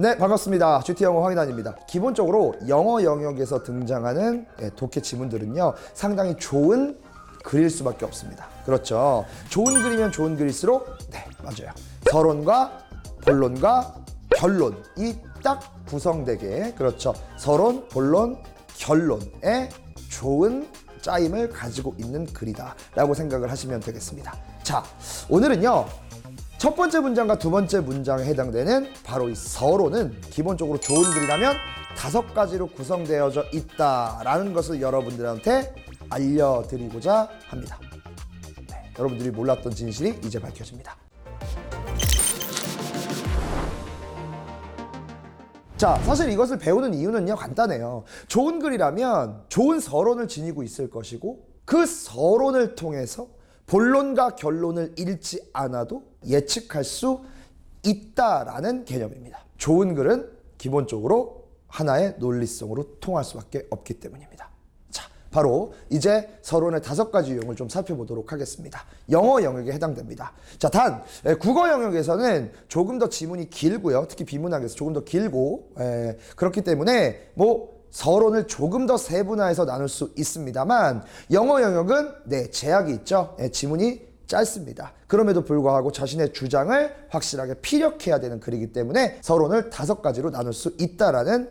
네, 반갑습니다. GT 영어 황희단입니다. 기본적으로 영어 영역에서 등장하는 예, 독해 지문들은요, 상당히 좋은 글일 수밖에 없습니다. 그렇죠. 좋은 글이면 좋은 글일수록, 네, 맞아요. 서론과 본론과 결론, 이 딱 구성되게, 그렇죠. 서론, 본론, 결론에 좋은 짜임을 가지고 있는 글이다. 라고 생각을 하시면 되겠습니다. 자, 오늘은요, 첫 번째 문장과 두 번째 문장에 해당되는 바로 이 서론은 기본적으로 좋은 글이라면 다섯 가지로 구성되어져 있다라는 것을 여러분들한테 알려드리고자 합니다. 네, 여러분들이 몰랐던 진실이 이제 밝혀집니다. 자, 사실 이것을 배우는 이유는요, 간단해요. 좋은 글이라면 좋은 서론을 지니고 있을 것이고, 그 서론을 통해서 본론과 결론을 읽지 않아도 예측할 수 있다라는 개념입니다. 좋은 글은 기본적으로 하나의 논리성으로 통할 수밖에 없기 때문입니다. 자, 바로 이제 서론의 다섯 가지 유형을 좀 살펴보도록 하겠습니다. 영어 영역에 해당됩니다. 자, 단 에, 국어 영역에서는 조금 더 지문이 길고요. 특히 비문학에서 조금 더 길고 에, 그렇기 때문에 뭐 서론을 조금 더 세분화해서 나눌 수 있습니다만 영어 영역은 네 제약이 있죠. 예, 지문이 짧습니다. 그럼에도 불구하고 자신의 주장을 확실하게 피력해야 되는 글이기 때문에 서론을 다섯 가지로 나눌 수 있다라는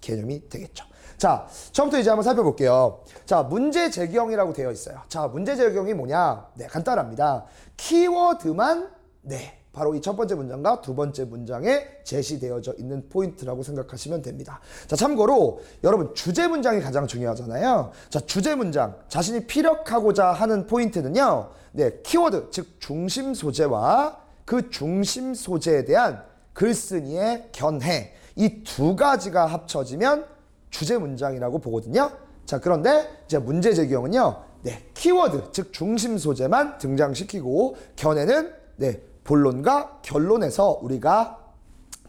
개념이 되겠죠. 자, 처음부터 이제 한번 살펴볼게요. 자, 문제 제기형이라고 되어 있어요. 자, 문제 제기형이 뭐냐? 네, 간단합니다. 키워드만 네, 바로 이 첫 번째 문장과 두 번째 문장에 제시되어져 있는 포인트라고 생각하시면 됩니다. 자, 참고로 여러분 주제 문장이 가장 중요하잖아요. 자, 주제 문장 자신이 피력하고자 하는 포인트는요. 네, 키워드 즉 중심 소재와 그 중심 소재에 대한 글쓴이의 견해 이 두 가지가 합쳐지면 주제 문장이라고 보거든요. 자, 그런데 이제 문제 제기형은요. 네, 키워드 즉 중심 소재만 등장시키고 견해는 네, 본론과 결론에서 우리가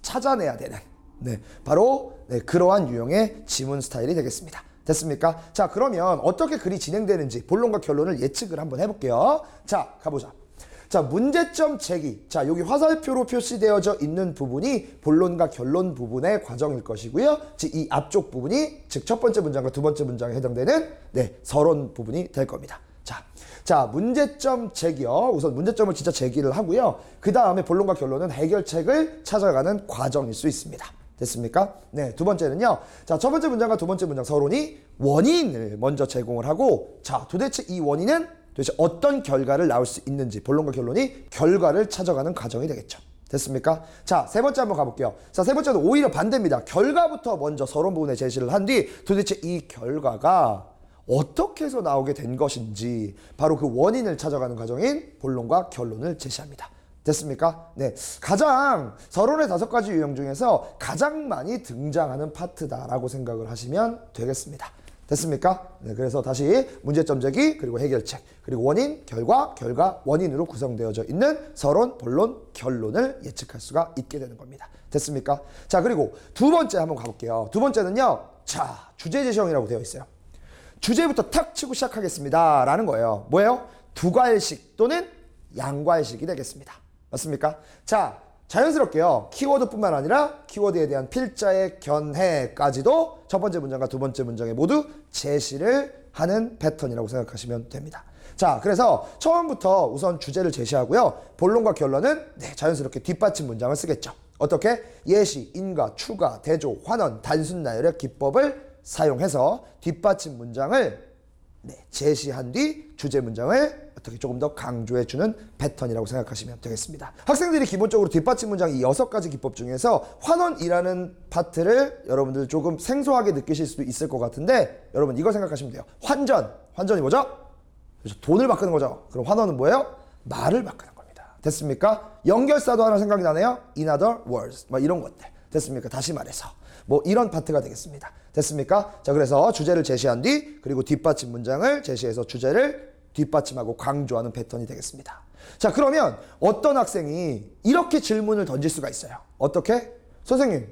찾아내야 되는 네, 바로 네, 그러한 유형의 지문 스타일이 되겠습니다. 됐습니까? 자, 그러면 어떻게 글이 진행되는지 본론과 결론을 예측을 한번 해볼게요. 자, 가보자. 자, 문제점 제기. 자, 여기 화살표로 표시되어져 있는 부분이 본론과 결론 부분의 과정일 것이고요. 즉, 이 앞쪽 부분이 즉 첫 번째 문장과 두 번째 문장에 해당되는 네, 서론 부분이 될 겁니다. 자, 자, 문제점 제기요. 우선 문제점을 진짜 제기를 하고요. 그 다음에 본론과 결론은 해결책을 찾아가는 과정일 수 있습니다. 됐습니까? 네, 두 번째는요. 자, 첫 번째 문장과 두 번째 문장 서론이 원인을 먼저 제공을 하고, 자, 도대체 이 원인은 도대체 어떤 결과를 나올 수 있는지, 본론과 결론이 결과를 찾아가는 과정이 되겠죠. 됐습니까? 자, 세 번째 한번 가볼게요. 자, 세 번째는 오히려 반대입니다. 결과부터 먼저 서론 부분에 제시를 한 뒤 도대체 이 결과가 어떻게 해서 나오게 된 것인지 바로 그 원인을 찾아가는 과정인 본론과 결론을 제시합니다. 됐습니까? 네. 가장 서론의 다섯 가지 유형 중에서 가장 많이 등장하는 파트다라고 생각을 하시면 되겠습니다. 됐습니까? 네, 그래서 다시 문제점 제기, 그리고 해결책, 그리고 원인, 결과, 결과, 원인으로 구성되어져 있는 서론, 본론, 결론을 예측할 수가 있게 되는 겁니다. 됐습니까? 자, 그리고 두 번째 한번 가볼게요. 두 번째는요. 자, 주제 제시형이라고 되어 있어요. 주제부터 탁 치고 시작하겠습니다. 라는 거예요. 뭐예요? 두괄식 또는 양괄식이 되겠습니다. 맞습니까? 자, 자연스럽게요. 키워드뿐만 아니라 키워드에 대한 필자의 견해까지도 첫 번째 문장과 두 번째 문장에 모두 제시를 하는 패턴이라고 생각하시면 됩니다. 자, 그래서 처음부터 우선 주제를 제시하고요. 본론과 결론은 네, 자연스럽게 뒷받침 문장을 쓰겠죠. 어떻게? 예시, 인과, 추가, 대조, 환원, 단순 나열의 기법을 사용해서 뒷받침 문장을 네, 제시한 뒤 주제 문장을 어떻게 조금 더 강조해 주는 패턴이라고 생각하시면 되겠습니다. 학생들이 기본적으로 뒷받침 문장 이 여섯 가지 기법 중에서 환원이라는 파트를 여러분들 조금 생소하게 느끼실 수도 있을 것 같은데 여러분 이걸 생각하시면 돼요. 환전. 환전이 뭐죠? 그렇죠. 돈을 바꾸는 거죠. 그럼 환원은 뭐예요? 말을 바꾸는 겁니다. 됐습니까? 연결사도 하나 생각이 나네요. In other words. 막 이런 것들. 됐습니까? 다시 말해서. 뭐 이런 파트가 되겠습니다. 됐습니까? 자, 그래서 주제를 제시한 뒤 그리고 뒷받침 문장을 제시해서 주제를 뒷받침하고 강조하는 패턴이 되겠습니다. 자, 그러면 어떤 학생이 이렇게 질문을 던질 수가 있어요. 어떻게? 선생님,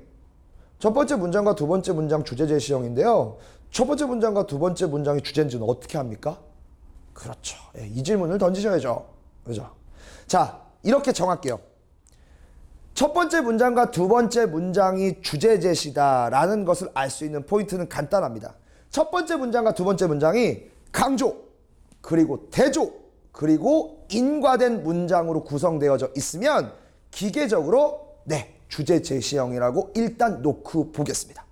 첫 번째 문장과 두 번째 문장 주제 제시형인데요. 첫 번째 문장과 두 번째 문장의 주제인지는 어떻게 합니까? 그렇죠. 예, 이 질문을 던지셔야죠. 그죠? 자, 이렇게 정할게요. 첫 번째 문장과 두 번째 문장이 주제 제시다라는 것을 알 수 있는 포인트는 간단합니다. 첫 번째 문장과 두 번째 문장이 강조, 그리고 대조, 그리고 인과된 문장으로 구성되어져 있으면 기계적으로 네, 주제 제시형이라고 일단 놓고 보겠습니다.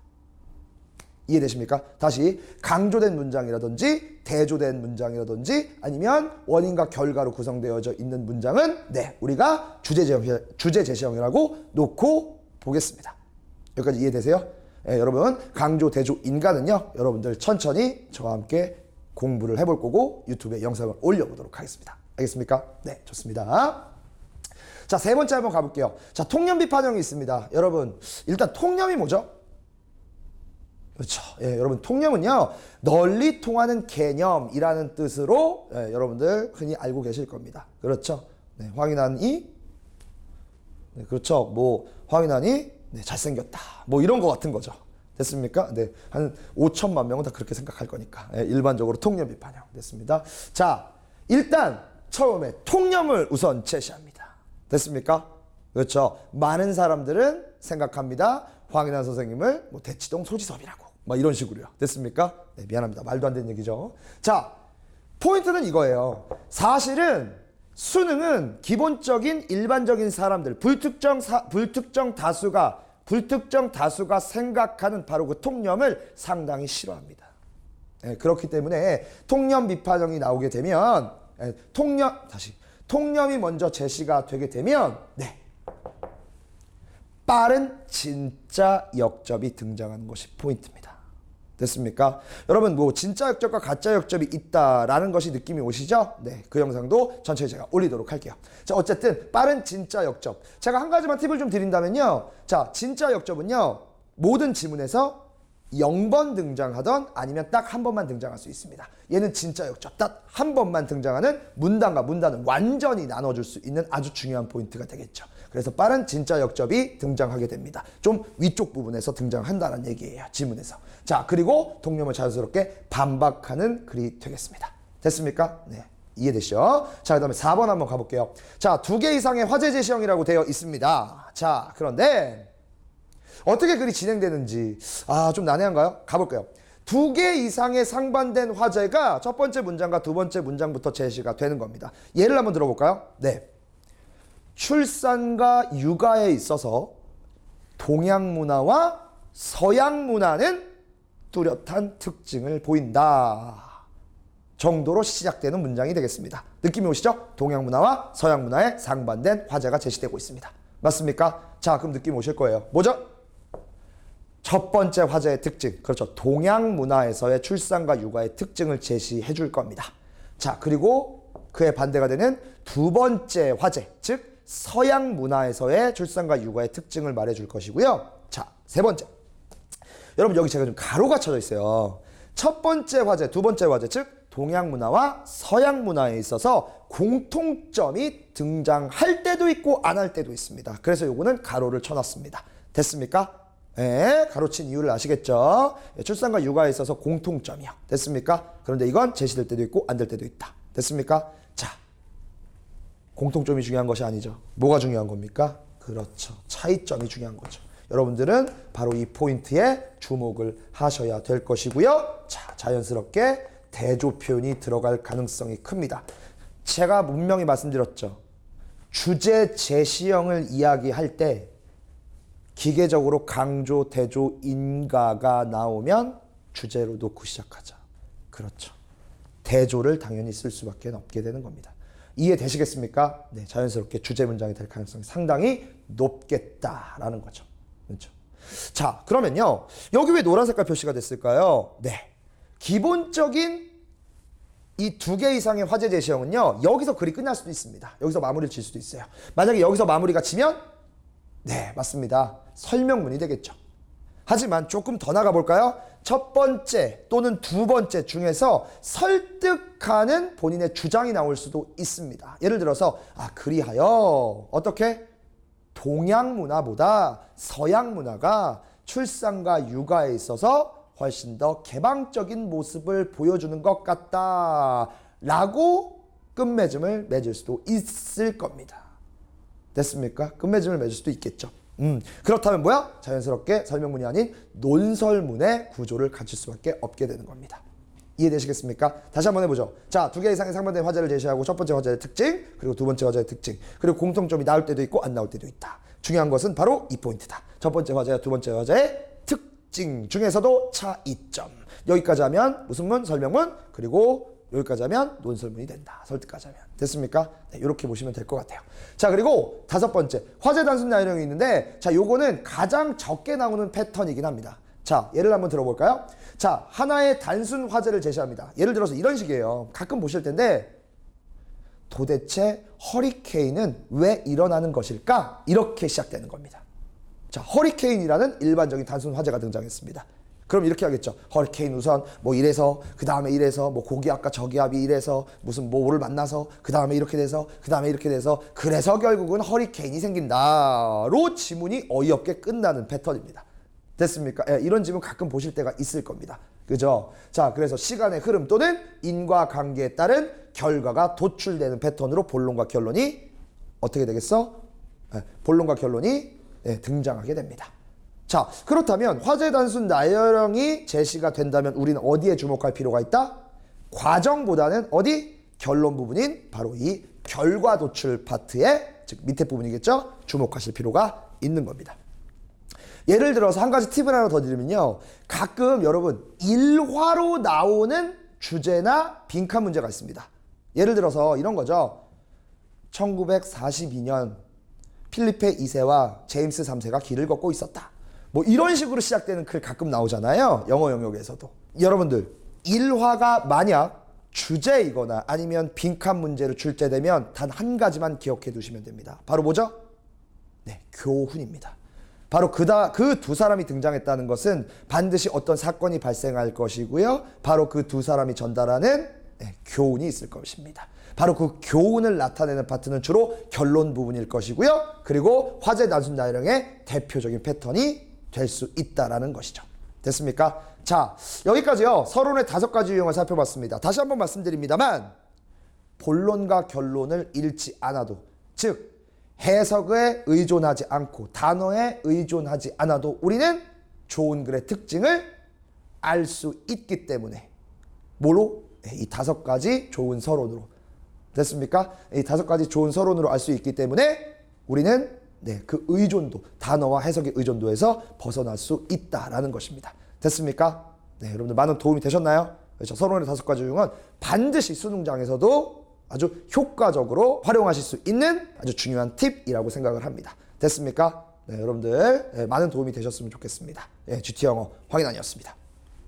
이해되십니까? 다시 강조된 문장이라든지 대조된 문장이라든지 아니면 원인과 결과로 구성되어져 있는 문장은 네 우리가 주제 제형 주제 제시형이라고 놓고 보겠습니다. 여기까지 이해되세요? 예, 여러분 강조 대조 인가는요 여러분들 천천히 저와 함께 공부를 해볼 거고 유튜브에 영상을 올려보도록 하겠습니다. 알겠습니까? 네 좋습니다. 자 세 번째 한번 가볼게요. 자 통념 비판형이 있습니다. 여러분 일단 통념이 뭐죠? 그렇죠. 예, 여러분 통념은요 널리 통하는 개념이라는 뜻으로 예, 여러분들 흔히 알고 계실 겁니다. 그렇죠. 네, 황인환이 네, 그렇죠. 뭐 황인환이 네, 잘생겼다. 뭐 이런 거 같은 거죠. 됐습니까? 네, 한 5천만 명은 다 그렇게 생각할 거니까 예, 일반적으로 통념 비판형 됐습니다. 자, 일단 처음에 통념을 우선 제시합니다. 됐습니까? 그렇죠. 많은 사람들은 생각합니다. 황인환 선생님을 뭐 대치동 소지섭이라고 막 이런 식으로요. 됐습니까? 네, 미안합니다. 말도 안 되는 얘기죠. 자, 포인트는 이거예요. 사실은 수능은 기본적인 일반적인 사람들 불특정 사, 불특정 다수가 불특정 다수가 생각하는 바로 그 통념을 상당히 싫어합니다. 예, 그렇기 때문에 통념 비판형이 나오게 되면 예, 통념 다시 통념이 먼저 제시가 되게 되면 네 빠른 진짜 역접이 등장하는 것이 포인트입니다. 됐습니까? 여러분 뭐 진짜 역접과 가짜 역접이 있다라는 것이 느낌이 오시죠? 네, 그 영상도 천천히 제가 올리도록 할게요. 자, 어쨌든 빠른 진짜 역접. 제가 한 가지만 팁을 좀 드린다면요. 자, 진짜 역접은요. 모든 지문에서 0번 등장하던 아니면 딱 한 번만 등장할 수 있습니다. 얘는 진짜 역접. 딱한 번만 등장하는 문단과 문단을 완전히 나눠줄 수 있는 아주 중요한 포인트가 되겠죠. 그래서 빠른 진짜 역접이 등장하게 됩니다. 좀 위쪽 부분에서 등장한다는 얘기예요. 지문에서. 자, 그리고 동념을 자연스럽게 반박하는 글이 되겠습니다. 됐습니까? 네. 이해되시죠? 자, 그 다음에 4번 한번 가볼게요. 자, 두 개 이상의 화제 제시형이라고 되어 있습니다. 자, 그런데 어떻게 글이 진행되는지, 아, 좀 난해한가요? 가볼게요. 두 개 이상의 상반된 화제가 첫 번째 문장과 두 번째 문장부터 제시가 되는 겁니다. 예를 한번 들어볼까요? 네. 출산과 육아에 있어서 동양 문화와 서양 문화는 뚜렷한 특징을 보인다. 정도로 시작되는 문장이 되겠습니다. 느낌이 오시죠? 동양 문화와 서양 문화의 상반된 화제가 제시되고 있습니다. 맞습니까? 자, 그럼 느낌 오실 거예요. 뭐죠? 첫 번째 화제의 특징. 그렇죠. 동양 문화에서의 출산과 육아의 특징을 제시해 줄 겁니다. 자, 그리고 그의 반대가 되는 두 번째 화제. 즉, 서양 문화에서의 출산과 육아의 특징을 말해 줄 것이고요. 자, 세 번째. 여러분, 여기 제가 좀 가로가 쳐져 있어요. 첫 번째 화제, 두 번째 화제, 즉, 동양 문화와 서양 문화에 있어서 공통점이 등장할 때도 있고 안 할 때도 있습니다. 그래서 요거는 가로를 쳐놨습니다. 됐습니까? 예, 가로친 이유를 아시겠죠? 예, 출산과 육아에 있어서 공통점이요. 됐습니까? 그런데 이건 제시될 때도 있고 안 될 때도 있다. 됐습니까? 자, 공통점이 중요한 것이 아니죠. 뭐가 중요한 겁니까? 그렇죠. 차이점이 중요한 거죠. 여러분들은 바로 이 포인트에 주목을 하셔야 될 것이고요. 자, 자연스럽게 대조 표현이 들어갈 가능성이 큽니다. 제가 분명히 말씀드렸죠. 주제 제시형을 이야기할 때 기계적으로 강조, 대조, 인가가 나오면 주제로 놓고 시작하자. 그렇죠. 대조를 당연히 쓸 수밖에 없게 되는 겁니다. 이해되시겠습니까? 네, 자연스럽게 주제 문장이 될 가능성이 상당히 높겠다라는 거죠. 그렇죠. 자, 그러면요. 여기 왜 노란 색깔 표시가 됐을까요? 네. 기본적인 이 두 개 이상의 화제 제시형은요. 여기서 글이 끝날 수도 있습니다. 여기서 마무리를 질 수도 있어요. 만약에 여기서 마무리가 치면 네, 맞습니다. 설명문이 되겠죠. 하지만 조금 더 나가 볼까요? 첫 번째 또는 두 번째 중에서 설득하는 본인의 주장이 나올 수도 있습니다. 예를 들어서 아 그리하여 어떻게 동양 문화보다 서양 문화가 출산과 육아에 있어서 훨씬 더 개방적인 모습을 보여주는 것 같다라고 끝맺음을 맺을 수도 있을 겁니다. 됐습니까? 끝맺음을 맺을 수도 있겠죠. 음, 그렇다면 뭐야? 자연스럽게 설명문이 아닌 논설문의 구조를 갖출 수밖에 없게 되는 겁니다. 이해되시겠습니까? 다시 한번 해보죠. 자, 두 개 이상의 상반된 화제를 제시하고 첫 번째 화제의 특징, 그리고 두 번째 화제의 특징, 그리고 공통점이 나올 때도 있고 안 나올 때도 있다. 중요한 것은 바로 이 포인트다. 첫 번째 화제와 두 번째 화제의 특징 중에서도 차이점. 여기까지 하면 무슨 문, 설명문, 그리고 여기까지 하면 논설문이 된다. 설득까지 하면. 됐습니까? 네, 이렇게 보시면 될 것 같아요. 자, 그리고 다섯 번째. 화제 단순 나열형이 있는데, 자, 요거는 가장 적게 나오는 패턴이긴 합니다. 자, 예를 한번 들어볼까요? 자, 하나의 단순 화제를 제시합니다. 예를 들어서 이런 식이에요. 가끔 보실 텐데, 도대체 허리케인은 왜 일어나는 것일까? 이렇게 시작되는 겁니다. 자, 허리케인이라는 일반적인 단순 화제가 등장했습니다. 그럼 이렇게 하겠죠. 허리케인 우선 뭐 이래서 그 다음에 이래서 뭐 고기압과 저기압이 이래서 무슨 뭐를 만나서 그 다음에 이렇게 돼서 그 다음에 이렇게 돼서 그래서 결국은 허리케인이 생긴다로 지문이 어이없게 끝나는 패턴입니다. 됐습니까? 예, 이런 지문 가끔 보실 때가 있을 겁니다. 그죠? 자, 그래서 시간의 흐름 또는 인과 관계에 따른 결과가 도출되는 패턴으로 본론과 결론이 어떻게 되겠어? 예, 본론과 결론이 예, 등장하게 됩니다. 자, 그렇다면 화재 단순 나열형이 제시가 된다면 우리는 어디에 주목할 필요가 있다? 과정보다는 어디? 결론 부분인 바로 이 결과 도출 파트에 즉 밑에 부분이겠죠? 주목하실 필요가 있는 겁니다. 예를 들어서 한 가지 팁을 하나 더 드리면요. 가끔 여러분 일화로 나오는 주제나 빈칸 문제가 있습니다. 예를 들어서 이런 거죠. 1942년 필리페 2세와 제임스 3세가 길을 걷고 있었다. 뭐 이런 식으로 시작되는 글 가끔 나오잖아요. 영어 영역에서도. 여러분들 일화가 만약 주제이거나 아니면 빈칸 문제를 줄때 되면 단 한 가지만 기억해 두시면 됩니다. 바로 뭐죠? 네, 교훈입니다. 바로 그다 그 두 사람이 등장했다는 것은 반드시 어떤 사건이 발생할 것이고요. 바로 그 두 사람이 전달하는 네, 교훈이 있을 것입니다. 바로 그 교훈을 나타내는 파트는 주로 결론 부분일 것이고요. 그리고 화제 단순 나열형의 대표적인 패턴이 될 수 있다라는 것이죠. 됐습니까? 자, 여기까지요. 서론의 다섯 가지 유형을 살펴봤습니다. 다시 한번 말씀드립니다만 본론과 결론을 잃지 않아도 즉 해석에 의존하지 않고 단어에 의존하지 않아도 우리는 좋은 글의 특징을 알 수 있기 때문에 뭐로? 네, 이 다섯 가지 좋은 서론으로 됐습니까? 이 다섯 가지 좋은 서론으로 알 수 있기 때문에 우리는 네, 그 의존도 단어와 해석의 의존도에서 벗어날 수 있다라는 것입니다. 됐습니까? 네, 여러분들 많은 도움이 되셨나요? 그렇죠. 서론의 다섯 가지 유형은 반드시 수능장에서도 아주 효과적으로 활용하실 수 있는 아주 중요한 팁이라고 생각을 합니다. 됐습니까? 네, 여러분들 네, 많은 도움이 되셨으면 좋겠습니다. 네, GT 영어 황인환이었습니다.